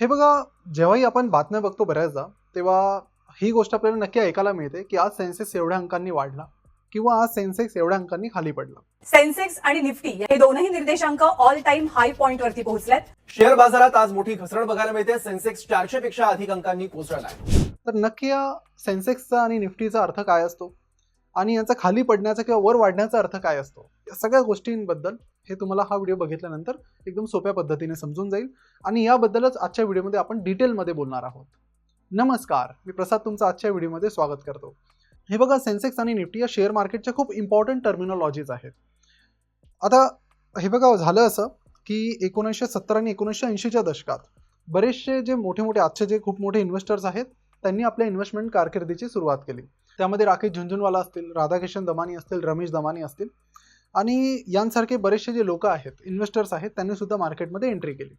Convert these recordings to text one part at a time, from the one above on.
हे बघा जेव्हाही आपण बातम्या बघतो बऱ्याचदा तेव्हा ही गोष्ट आपल्याला नक्की ऐकायला मिळते की आज सेन्सेक्स एवढ्या अंकांनी वाढला किंवा आज सेन्सेक्स एवढ्या अंकांनी खाली पडला. सेन्सेक्स आणि निफ्टी हे दोनही निर्देशांक ऑल टाइम हाय पॉइंट वरती पोहोचलेत. शेअर बाजारात आज मोठी घसरण बघायला मिळते. सेन्सेक्स चारशे पेक्षा अधिक अंकांनी कोसळला आहे तर नक्की या सेन्सेक्सचा आणि निफ्टीचा अर्थ काय असतो? आणि यांचा खाली पडण्याचा किंवा वर वाढण्याचा अर्थ काय असतो? या सगळ्या गोष्टींबद्दल हे तुम्हाला हा व्हिडिओ बघितल्यानंतर एकदम सोप्या पद्धतीने समजून जाईल. आणि याबद्दलच आजच्या व्हिडिओमध्ये आपण डिटेलमध्ये बोलणार आहोत. नमस्कार. मी प्रसाद तुमचं आजच्या व्हिडिओमध्ये स्वागत करतो. हे बघा सेन्सेक्स आणि निफ्टी या शेअर मार्केटच्या खूप इम्पॉर्टंट टर्मिनॉलॉजीज आहेत. आता हे बघा झालं असं की एकोणीसशे सत्तर आणि एकोणीसशे ऐंशीच्या दशकात बरेचसे जे मोठे मोठे आजचे जे खूप मोठे इन्व्हेस्टर्स आहेत त्यांनी आपल्या इन्व्हेस्टमेंट कारकिर्दीची सुरुवात केली. त्यामध्ये राकेश झुंझुनवाला असतील राधाकिशन दमानी असतील रमेश दमानी असतील आणि यांसारखे बरेचसे जे लोक आहेत इन्व्हेस्टर्स आहेत त्यांनी सुद्धा मार्केटमध्ये एंट्री केली.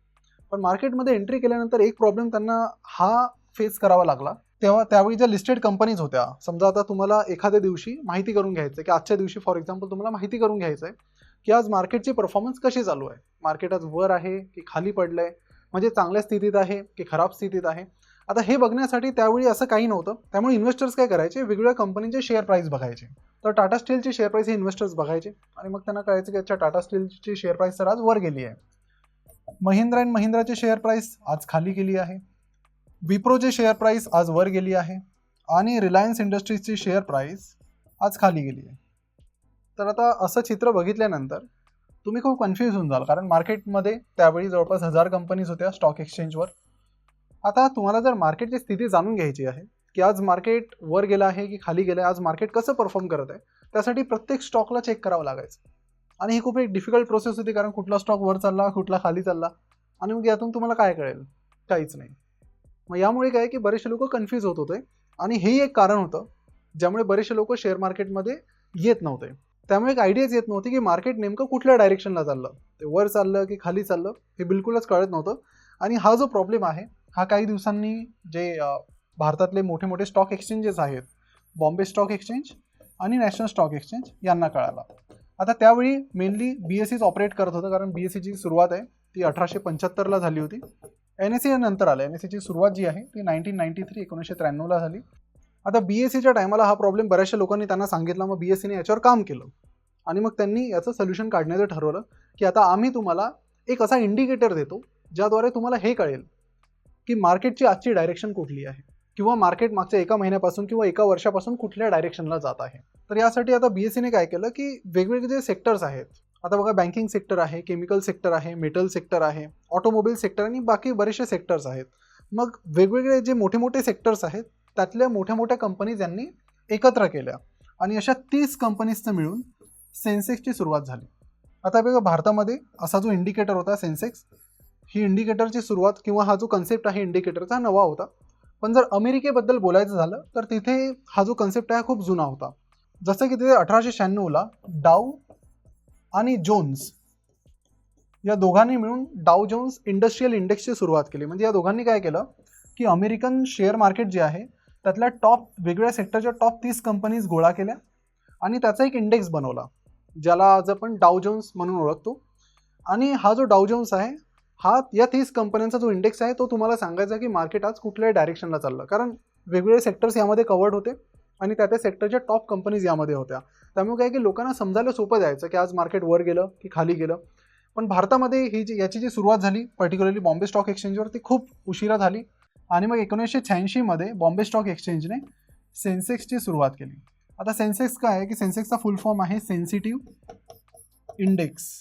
पण मार्केटमध्ये एंट्री केल्यानंतर एक प्रॉब्लेम त्यांना हा फेस करावा लागला. तेव्हा त्यावेळी ज्या लिस्टेड कंपनीज होत्या समजा आता तुम्हाला एखाद्या दिवशी माहिती करून घ्यायचं की आजच्या दिवशी फॉर एक्झाम्पल तुम्हाला माहिती करून घ्यायचं आहे की आज मार्केटची परफॉर्मन्स कशी चालू आहे? मार्केट आज वर आहे की खाली पडलं आहे म्हणजे चांगल्या स्थितीत आहे की खराब स्थितीत आहे? आता हे बघण्यासाठी त्यावेळी असं काही नव्हतं. त्यामुळे इन्व्हेस्टर्स काय करायचे? वेगवेगळ्या कंपनीचे शेअर प्राईस बघायचे. तर टाटा स्टीलची शेअर प्राईस हे इन्व्हेस्टर्स बघायचे. आणि मग त्यांना कळायचं की अच्छा टाटा स्टीलची शेअर प्राईस तर आज वर गेली आहे. महिंद्रा अँड महिंद्राची शेअर प्राईस आज खाली गेली आहे. विप्रोची शेअर प्राईस आज वर गेली आहे. आणि रिलायन्स इंडस्ट्रीजची शेअर प्राईस आज खाली गेली आहे. तर आता असं चित्र बघितल्यानंतर तुम्ही खूप कन्फ्यूज होऊन जाल. कारण मार्केटमध्ये त्यावेळी जवळपास हजार कंपनीज होत्या स्टॉक एक्सचेंजवर आता तुम्हाला जर मार्केटची स्थिती जाणून घ्यायची आहे की आज मार्केट वर गेलं आहे की खाली गेलं आहे आज मार्केट कसं परफॉर्म करत आहे त्यासाठी प्रत्येक स्टॉकला चेक करावं लागायचं. आणि ही खूप एक डिफिकल्ट प्रोसेस होती कारण कुठला स्टॉक वर चालला कुठला खाली चालला आणि मग यातून तुम्हाला काय कळेल? काहीच नाही. मग यामुळे काय की बरेचसे लोक कन्फ्यूज होत होते आणि हेही एक कारण होतं ज्यामुळे बरेचसे लोक शेअर मार्केटमध्ये येत नव्हते. त्यामुळे एक आयडियाच येत नव्हती की मार्केट नेमकं कुठल्या डायरेक्शनला चाललं. ते वर चाललं की खाली चाललं हे बिलकुलच कळत नव्हतं. आणि हा जो प्रॉब्लेम आहे हा काही दिवसांनी जे भारतातले मोठे मोठे स्टॉक एक्सचेंजेस आहेत बॉम्बे स्टॉक एक्सचेंज आणि नॅशनल स्टॉक एक्सचेंज यांना कळाला. आता त्यावेळी मेनली बी एस सीच ऑपरेट करत होतं कारण बी एस सीची सुरुवात आहे ती अठराशे पंच्याहत्तरला झाली होती. एन एस सी नंतर आलं. एन एस सीची सुरुवात जी आहे ती नाईन्टीन नाईन्टी थ्री एकोणीसशे त्र्याण्णवला झाली. आता बी एस सीच्या टायमाला हा प्रॉब्लेम बऱ्याचशा लोकांनी त्यांना सांगितला मग बी एस सीने याच्यावर काम केलं. आणि मग त्यांनी याचं सोल्युशन काढण्याचं ठरवलं की आता आम्ही तुम्हाला एक असा इंडिकेटर देतो ज्याद्वारे तुम्हाला हे कळेल. की मार्केटची आजची डायरेक्शन कुठली आहे? किंवा मार्केट मागच्या एका महिन्यापासून किंवा एका वर्षापासून कुठल्या डायरेक्शनला जात आहे? तर यासाठी आता बी एस सीने काय केलं की वेगवेगळे जे सेक्टर्स आहेत आता बघा बँकिंग सेक्टर आहे केमिकल सेक्टर आहे मेटल सेक्टर आहे ऑटोमोबाईल सेक्टर आणि बाकी बरेचसे सेक्टर्स आहेत. मग वेगवेगळे जे मोठे मोठे सेक्टर्स आहेत त्यातल्या मोठ्या मोठ्या कंपनीज यांनी एकत्र केल्या. आणि अशा तीस कंपनीजचं मिळून सेन्सेक्सची सुरुवात झाली. आता बघा भारतामध्ये असा जो इंडिकेटर होता सेन्सेक्स ही इंडिकेटरची सुरुवात किंवा हा जो कन्सेप्ट आहे इंडिकेटरचा हा नवा होता. पण जर अमेरिकेबद्दल बोलायचं झालं तर तिथे हा जो कन्सेप्ट आहे हा खूप जुना होता. जसं की तिथे अठराशे शहाण्णवला डाव आणि जोन्स या दोघांनी मिळून डाव जोन्स इंडस्ट्रीयल इंडेक्सची सुरुवात केली. म्हणजे या दोघांनी काय केलं की अमेरिकन शेअर मार्केट जे आहे त्यातल्या टॉप वेगवेगळ्या सेक्टरच्या टॉप तीस कंपनीज गोळा केल्या आणि त्याचा एक इंडेक्स बनवला ज्याला आज आपण डाव जोन्स म्हणून ओळखतो. आणि हा जो डाव जोन्स आहे हा या तीस कंपन्यांचा जो इंडेक्स आहे तो तुम्हाला सांगायचा की मार्केट आज कुठल्या डायरेक्शनला चाललं. कारण वेगवेगळे सेक्टर्स यामध्ये कवर्ड होते आणि त्या त्या सेक्टरच्या टॉप कंपनीज यामध्ये होत्या. त्यामुळे काय की लोकांना समजायला सोपं जायचं की आज मार्केट वर गेलं की खाली गेलं. पण भारतामध्ये ही जी याची जी सुरुवात झाली पर्टिक्युलरली बॉम्बे स्टॉक एक्सचेंजवर ती खूप उशिरा झाली. आणि मग एकोणीसशे शहाऐंशीमध्ये बॉम्बे स्टॉक एक्सचेंजने सेन्सेक्सची सुरुवात केली. आता सेन्सेक्स काय आहे की सेन्सेक्सचा फुल फॉर्म आहे सेन्सिटिव्ह इंडेक्स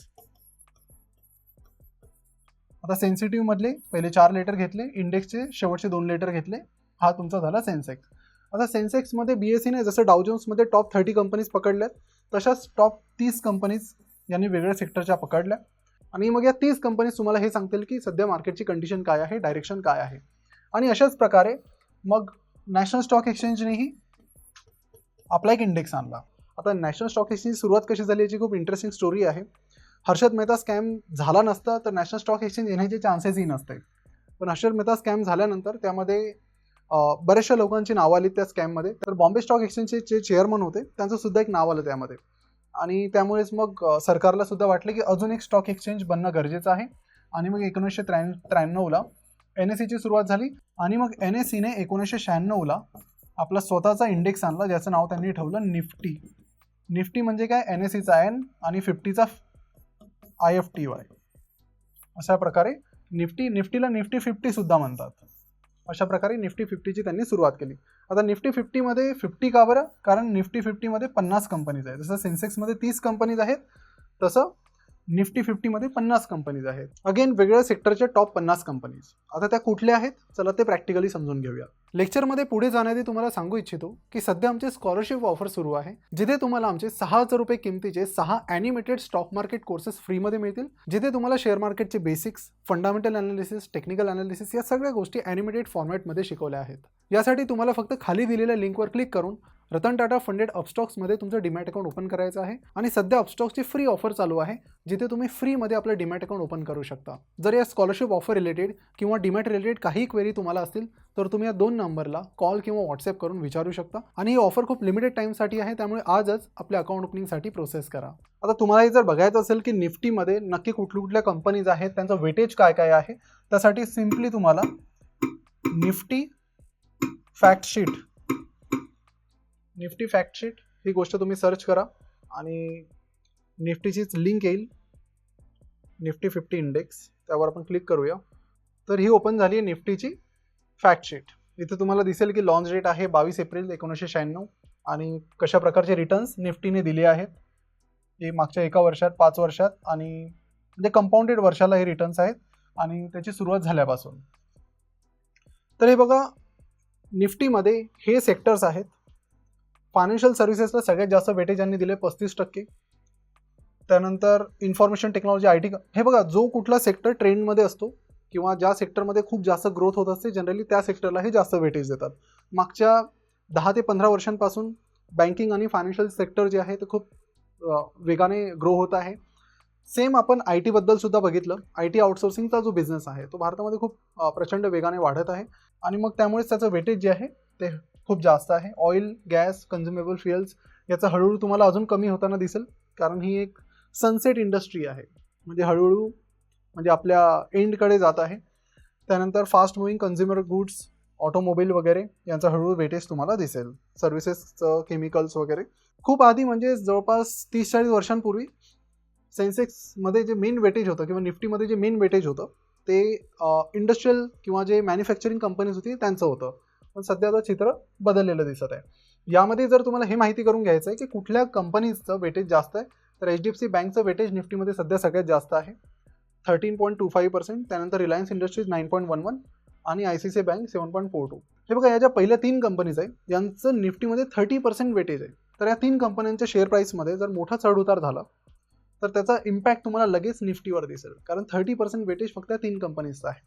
आता सेन्सिटिव्ह मधले पहिले चार लेटर घेतले इंडेक्सचे शेवटचे दोन लेटर घेतले हा तुमचा झाला सेन्सेक्स आता सेन्सेक्समध्ये बी एस सीने जसं डावजोन्समध्ये टॉप थर्टी कंपनीज पकडल्यात तशाच टॉप तीस कंपनीज यांनी वेगळ्या सेक्टरच्या पकडल्या. आणि मग या तीस कंपनीज तुम्हाला हे सांगतील की सध्या मार्केटची कंडिशन काय आहे डायरेक्शन काय आहे. आणि अशाच प्रकारे मग नॅशनल स्टॉक एक्सचेंजनेही आपला एक इंडेक्स आणला. आता नॅशनल स्टॉक एक्सचेंज सुरुवात कशी झाली याची खूप इंटरेस्टिंग स्टोरी आहे. हर्षद मेहता स्कॅम झाला नसता तर नॅशनल स्टॉक एक्सचेंज येण्याचे चान्सेसही नसते. पण हर्षद मेहता स्कॅम झाल्यानंतर त्यामध्ये बऱ्याचशा लोकांची नावं आली त्या स्कॅममध्ये. तर बॉम्बे स्टॉक एक्सचेंजचे जे चेअरमन होते त्यांचं सुद्धा एक नाव आलं त्यामध्ये. आणि त्यामुळेच मग सरकारला सुद्धा वाटलं की अजून एक स्टॉक एक्सचेंज बनणं गरजेचं आहे. आणि मग एकोणीसशे त्र्याण्णव त्र्याण्णवला एन एस सीची सुरुवात झाली. आणि मग एन एस सीने एकोणीसशे शहाण्णवला आपला स्वतःचा इंडेक्स आणला ज्याचं नाव त्यांनी ठेवलं निफ्टी. निफ्टी म्हणजे काय? एन एस सीचा एन आणि फिफ्टीचा आय एफ टी वाय. अशा प्रकारे निफ्टी निफ्टीला निफ्टी फिफ्टीसुद्धा म्हणतात. अशा प्रकारे निफ्टी फिफ्टीची त्यांनी सुरुवात केली. आता निफ्टी फिफ्टीमध्ये फिफ्टी का बरं? कारण निफ्टी फिफ्टीमध्ये पन्नास कंपनीज आहेत. जसं सेन्सेक्समध्ये तीस कंपनीज आहेत तसं निफ्टी फिफ्टीमध्ये पन्नास कंपनीज आहेत. अगेन वेगळ्या सेक्टरच्या टॉप पन्नास कंपनीज आता त्या कुठल्या आहेत? चला ते प्रॅक्टिकली समजून घेऊया. लेक्चरमध्ये पुढे जाण्याआधी तुम्हाला सांगू इच्छितो की सध्या आमचे स्कॉलरशिप ऑफर सुरू आहे जिथे तुम्हाला आमचे सहा हजार रुपये किमतीचे सहा ॲनिमेटेड स्टॉक मार्केट कोर्सेस फ्रीमध्ये मिळतील जिथे तुम्हाला शेअर मार्केटचे basics fundamental analysis technical analysis या सगळ्या गोष्टी ॲनिमेटेड फॉर्मॅटमध्ये शिकवल्या आहेत. यासाठी तुम्हाला फक्त खाली दिलेल्या लिंकवर क्लिक करून रतन टाटा फंडेड अपस्टॉक्समध्ये तुमचं डीमॅट अकाउंट ओपन करायचं आहे आणि सध्या अपस्टॉक्सची फ्री ऑफर चालू आहे जिथे तुम्ही फ्रीमध्ये आपलं डिमॅट अकाउंट ओपन करू शकता. जर या स्कॉलरशिप ऑफर रिलेटेड किंवा डिमॅट रिलेटेड काही क्वेरी तुम्हाला असतील तर तुम्ही या दोन नंबरला कॉल किंवा व्हॉट्सअप करून विचारू शकता. आणि ही ऑफर खूप लिमिटेड टाईमसाठी आहे त्यामुळे आजच आपल्या अकाउंट ओपनिंगसाठी प्रोसेस करा. आता तुम्हाला हे जर बघायचं असेल की निफ्टीमध्ये नक्की कुठल्या कुठल्या कंपनीज आहेत त्यांचं वेटेज काय काय आहे त्यासाठी सिम्पली तुम्हाला निफ्टी फॅक्टशीट निफ्टी फॅक्टशीट ही गोष्ट तुम्ही सर्च करा आणि निफ्टीचीच लिंक येईल. निफ्टी फिफ्टी इंडेक्स त्यावर आपण क्लिक करूया. तर ही ओपन झाली आहे निफ्टीची. फॅक्ट शीट इथे तुम्हाला दिसेल की लॉन्च डेट आहे बावीस एप्रिल एकोणीसशे शहाण्णव. आणि कशा प्रकारचे रिटर्न्स निफ्टीने दिले आहेत. हे मागच्या एका वर्षात पाच वर्षात आणि म्हणजे कंपाऊंडेड वर्षाला हे रिटर्न्स आहेत. आणि त्याची सुरुवात झाल्यापासून. तर हे बघा निफ्टीमध्ये हे सेक्टर्स आहेत. फायनान्शियल सर्व्हिसेसला सगळ्यात जास्त वेटेज यांनी दिले पस्तीस टक्के. त्यानंतर इन्फॉर्मेशन टेक्नॉलॉजी आय टी हे बघा जो कुठला सेक्टर ट्रेंडमध्ये असतो किंवा ज्या सेक्टरमध्ये खूप जास्त ग्रोथ होत असते जनरली त्या सेक्टरला हे जास्त वेटेज देतात. मागच्या दहा ते पंधरा वर्षांपासून बँकिंग आणि फायनान्शियल सेक्टर जे आहे ते खूप वेगाने ग्रो होत आहे. सेम आपण आय टीबद्दल सुद्धा बघितलं. आय टी आउटसोर्सिंगचा जो बिझनेस आहे तो भारतामध्ये खूप प्रचंड वेगाने वाढत आहे. आणि मग त्यामुळेच त्याचं वेटेज जे आहे ते खूप जास्त आहे. ऑइल गॅस कन्झ्युमेबल फ्युएल्स याचं हळूहळू तुम्हाला अजून कमी होताना दिसेल. कारण ही एक सनसेट इंडस्ट्री आहे. म्हणजे हळूहळू म्हणजे आपल्या एंडकडे जात आहे. त्यानंतर fast moving consumer goods automobile वगैरे यांचा हळूहळू वेटेज तुम्हाला दिसेल. सर्व्हिसेसचं केमिकल्स वगैरे. खूप आधी म्हणजे जवळपास तीस चाळीस वर्षांपूर्वी सेन्सेक्समध्ये जे मेन वेटेज होतं किंवा निफ्टीमध्ये जे मेन वेटेज होतं ते इंडस्ट्रीयल किंवा जे मॅन्युफॅक्चरिंग कंपनीज होती त्यांचं होतं. पण सध्या आता चित्र बदललेलं दिसत आहे. यामध्ये जर तुम्हाला हे माहिती करून घ्यायचं आहे की कुठल्या कंपनीजचं वेटेज जास्त आहे तर एच डी एफ सी बँकचं वेटेज निफ्टीमध्ये सध्या सगळ्यात जास्त आहे. Thirteen point two five percent त्यानंतर Reliance Industries nine point one one आणि I C I bank seven point four two हे बघा या ज्या पहिल्या तीन कंपनीज आहे यांचं निफ्टीमध्ये थर्टी पर्सेंट वेटेज आहे. तर या तीन कंपन्यांच्या शेअर प्राईसमध्ये जर मोठा चढउतार झाला तर त्याचा इम्पॅक्ट तुम्हाला लगेच निफ्टीवर दिसेल कारण थर्टी पर्सेंट वेटेज फक्त या तीन कंपनीजचा आहे.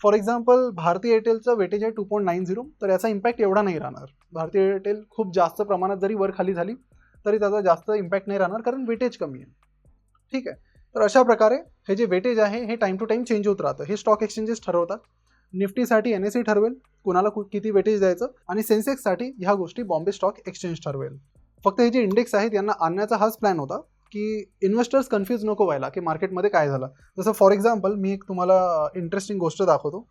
फॉर एक्झाम्पल भारती एअरटेलचं वेटेज आहे टू पॉईंट नाईन झिरो तर याचा इम्पॅक्ट एवढा नाही राहणार. भारती एअरटेल खूप जास्त प्रमाणात जरी वर खाली झाली तरी त्याचा जास्त इम्पॅक्ट नाही राहणार कारण वेटेज कमी आहे. ठीक आहे? तर अशा प्रकारे हे जे वेटेज आहे हे टाईम टू टाईम चेंज होत राहतं. हे स्टॉक एक्सचेंजेस ठरवतात. निफ्टीसाठी एन एस सी ठरवेल. कुणाला कु- किती वेटेज द्यायचं? आणि सेन्सेक्ससाठी ह्या गोष्टी बॉम्बे स्टॉक एक्सचेंज ठरवेल. फक्त हे जे इंडेक्स आहेत यांना आणण्याचा हाच प्लॅन होता की इन्व्हेस्टर्स कन्फ्यूज नको व्हायला की मार्केटमध्ये काय झालं. जसं फॉर एक्झाम्पल मी एक तुम्हाला इंटरेस्टिंग गोष्ट दाखवतो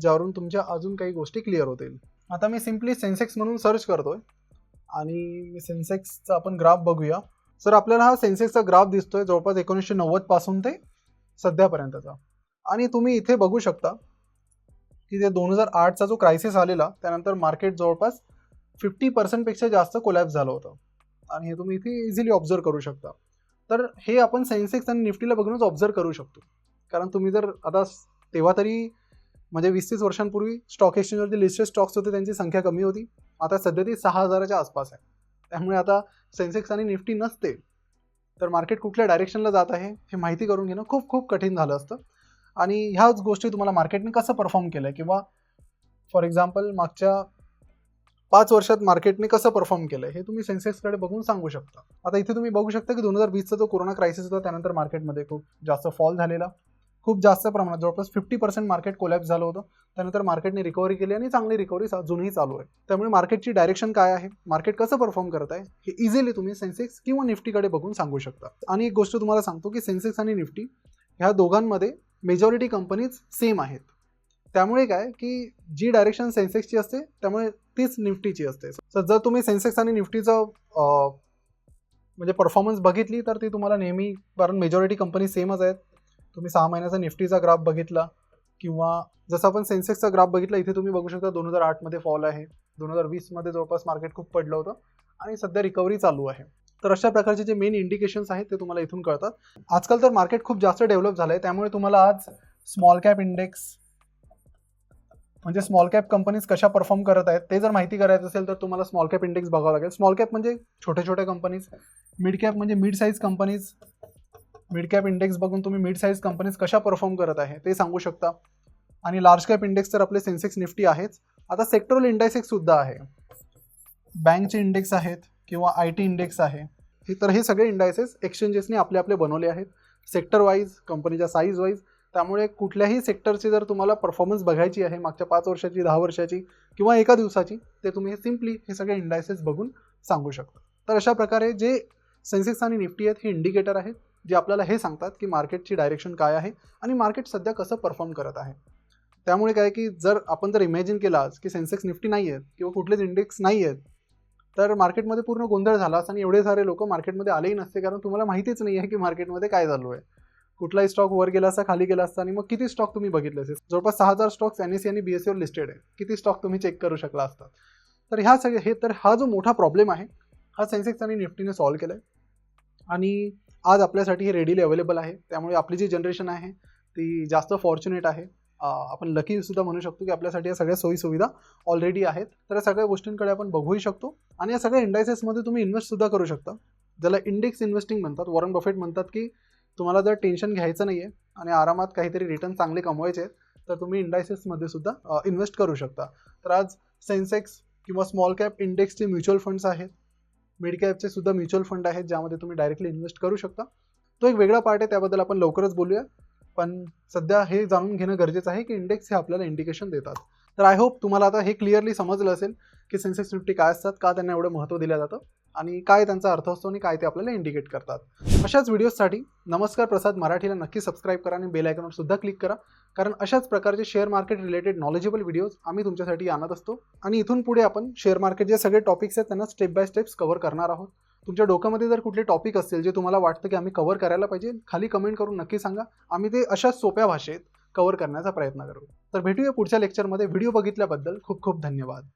ज्यावरून तुमच्या अजून काही गोष्टी क्लिअर होतील. आता मी सिम्पली सेन्सेक्स म्हणून सर्च करतोय. आणि सेन्सेक्सचा आपण ग्राफ बघूया. सर आपल्याला हा सेन्सेक्सचा ग्राफ दिसतोय जवळपास एकोणीसशे नव्वदपासून ते सध्यापर्यंतचा. आणि तुम्ही इथे बघू शकता की ते दोन हजार आठचा जो क्रायसिस आलेला त्यानंतर मार्केट जवळपास फिफ्टी पर्सेंटपेक्षा जास्त कोलॅप्स झालं होतं. आणि हे तुम्ही इथे इझिली ऑब्झर्व करू शकता. तर हे आपण सेन्सेक्स आणि निफ्टीला बघूनच ऑब्झर्व करू शकतो. कारण तुम्ही जर आता तेव्हा तरी म्हणजे वीस तीस वर्षांपूर्वी स्टॉक एक्सचेंजवरती लिस्टेड स्टॉक्स होते त्यांची संख्या कमी होती. आता सध्या ती सहा हजाराच्या आसपास आहे. त्यामुळे आता सेन्सेक्स आणि निफ्टी नसते. तर मार्केट कुठल्या डायरेक्शनला जात आहे हे माहिती करून घेणं खूप खूप कठीण झालं असतं. आणि ह्याच गोष्टी तुम्हाला मार्केटने कसं परफॉर्म केलं आहे किंवा फॉर एक्झाम्पल मागच्या पाच वर्षात मार्केटने कसं परफॉर्म केलं हे तुम्ही सेन्सेक्सकडे बघून सांगू शकता. आता इथे तुम्ही बघू शकता की दोन हजार वीसचा जो कोरोना क्रायसिस होता त्यानंतर मार्केटमध्ये खूप जास्त फॉल झालेला. खूप जास्त प्रमाणात. जवळपास फिफ्टी पर्सेंट मार्केट कोलॅप्स झालं होतं. त्यानंतर मार्केटने रिकव्हरी केली आणि चांगली रिकव्हरी अजूनही चालू आहे. त्यामुळे मार्केटची डायरेक्शन काय आहे? मार्केट कसं परफॉर्म करत आहे? हे इझिली तुम्ही सेन्सेक्स किंवा निफ्टीकडे बघून सांगू शकता. आणि एक गोष्ट तुम्हाला सांगतो की सेन्सेक्स आणि निफ्टी ह्या दोघांमध्ये मेजॉरिटी कंपनीज सेम आहेत. त्यामुळे काय? की जी डायरेक्शन सेन्सेक्सची असते त्यामुळे तीच निफ्टीची असते. तर जर तुम्ही सेन्सेक्स आणि निफ्टीचं म्हणजे परफॉर्मन्स बघितली तर ती तुम्हाला नेहमी कारण मेजॉरिटी कंपनी सेमच आहेत. तुम्ही सहा महिन्याचा निफ्टीचा ग्राफ बघितला किंवा जसं आपण सेन्सेक्सचा ग्राफ बघितला इथे तुम्ही बघू शकता दोन हजार आठमध्ये फॉल आहे. दोन हजार वीसमध्ये जवळपास मार्केट खूप पडलं होतं आणि सध्या रिकव्हरी चालू आहे. तर अशा प्रकारचे जे मेन इंडिकेशन्स आहेत ते तुम्हाला इथून कळतात. आजकाल तर मार्केट खूप जास्त डेव्हलप झालं आहे त्यामुळे तुम्हाला आज स्मॉल कॅप इंडेक्स म्हणजे स्मॉल कॅप कंपनीज कशा परफॉर्म करत आहेत ते जर माहिती करायचं असेल तर तुम्हाला स्मॉल कॅप इंडेक्स बघावं लागेल. स्मॉल कॅप म्हणजे छोटे छोटे कंपनीज मिड कॅप म्हणजे mid size companies mid cap index बघून तुम्ही मिड साईज कंपनीज कशा परफॉर्म करत आहे ते सांगू शकता. आणि लार्ज कॅप इंडेक्स तर आपले सेन्सेक्स निफ्टी आहेच. आता सेक्टरल इंडेक्सेस सुद्धा आहे. बँकचे इंडेक्स आहेत किंवा आय टी इंडेक्स आहे. हे तर हे सगळे इंडायसेस एक्सचेंजेसने आपले आपले बनवले आहेत. सेक्टर वाईज कंपनीच्या साईज वाईज त्यामुळे कुठल्याही सेक्टरची जर तुम्हाला परफॉर्मन्स बघायची आहे मागच्या पाच वर्षाची दहा वर्षाची किंवा एका दिवसाची ते तुम्ही सिम्पली हे सगळे इंडायसेस बघून सांगू शकता. तर अशा प्रकारे जे सेन्सेक्स आणि निफ्टी आहेत हे इंडिकेटर आहेत. जे आपल्याला हे सांगतात की मार्केटची डायरेक्शन काय आहे आणि मार्केट सध्या कसं परफॉर्म करत आहे. त्यामुळे काय की जर आपण जर इमॅजिन केला आज की सेन्सेक्स निफ्टी नाही आहेत किंवा कुठलेच इंडेक्स नाही आहेत तर मार्केटमध्ये पूर्ण गोंधळ झाला आणि एवढे सारे लोक मार्केटमध्ये आलेही नसते कारण तुम्हाला माहितीच नाही आहे की मार्केटमध्ये काय चालू आहे. कुठलाही स्टॉक वर गेला असता खाली गेला असता आणि मग किती स्टॉक तुम्ही बघितले असेल जवळपास सहा हजार स्टॉक्स एन एस सी आणि बी एस सीवर लिस्टेड आहे किती स्टॉक तुम्ही चेक करू शकला असतात? तर ह्या सगळे हे तर हा जो मोठा प्रॉब्लेम आहे हा सेन्सेक्स आणि निफ्टीने सॉल्व्ह केला आहे आणि आज आपल्यासाठी हे रेडीली अवेलेबल आहे. त्यामुळे आपली जी जनरेशन आहे ती जास्त फॉर्च्युनेट आहे. आपण लकी सुद्धा म्हणू शकतो की आपल्यासाठी या सगळ्या सोयीसुविधा ऑलरेडी आहेत. तर या सगळ्या गोष्टींकडे आपण बघूही शकतो. आणि या सगळ्या इंडायसेसमध्ये तुम्ही इन्व्हेस्ट सुद्धा करू शकता. ज्याला इंडेक्स इन्व्हेस्टिंग म्हणतात वॉरन बफेट म्हणतात की तुम्हाला जर टेन्शन घ्यायचं नाही आहे आणि आरामात काहीतरी रिटर्न चांगले कमवायचे आहेत तर तुम्ही इंडायसेसमध्ये सुद्धा इन्व्हेस्ट करू शकता. तर आज सेन्सेक्स किंवा स्मॉल कॅप इंडेक्सचे म्युच्युअल फंड्स आहेत. मिड कॅपचे सुद्धा म्युच्युअल फंड आहेत ज्यामध्ये तुम्ही डायरेक्टली इन्व्हेस्ट करू शकता. तो एक वेगळा पार्ट आहे त्याबद्दल आपण लवकरच बोलूया. पण सध्या हे जाणून घेणं गरजेचं आहे की इंडेक्स हे आपल्याला इंडिकेशन देतात. तर आय होप तुम्हाला आता हे क्लिअरली समजलं असेल की सेन्सेक्स निफ्टी काय असतात का त्यांना एवढं महत्त्व दिलं जातं. आणि काय त्यांचा अर्थ असतो आणि काय ते आपल्याला इंडिकेट करतात. अशाच व्हिडिओजसाठी नमस्कार प्रसाद मराठीला नक्की सबस्क्राईब करा आणि बेल आयकॉनवर सुद्धा क्लिक करा. कारण अशाच प्रकारचे share market related knowledgeable videos आम्ही तुमच्यासाठी आणत असतो. आणि इथून पुढे आपण शेअर मार्केट जे सगळे टॉपिक्स आहेत त्यांना स्टेप बाय स्टेप्स कव्हर करणार आहोत. तुमच्या डोक्यामध्ये जर कुठले टॉपिक असतील जे तुम्हाला वाटतं की आम्ही कव्हर करायला पाहिजे खाली कमेंट करून नक्की सांगा. आम्ही ते अशाच सोप्या भाषेत कव्हर करण्याचा प्रयत्न करू. तर भेटूया पुढच्या लेक्चरमध्ये व्हिडिओ बघितल्याबद्दल खूप खूप धन्यवाद.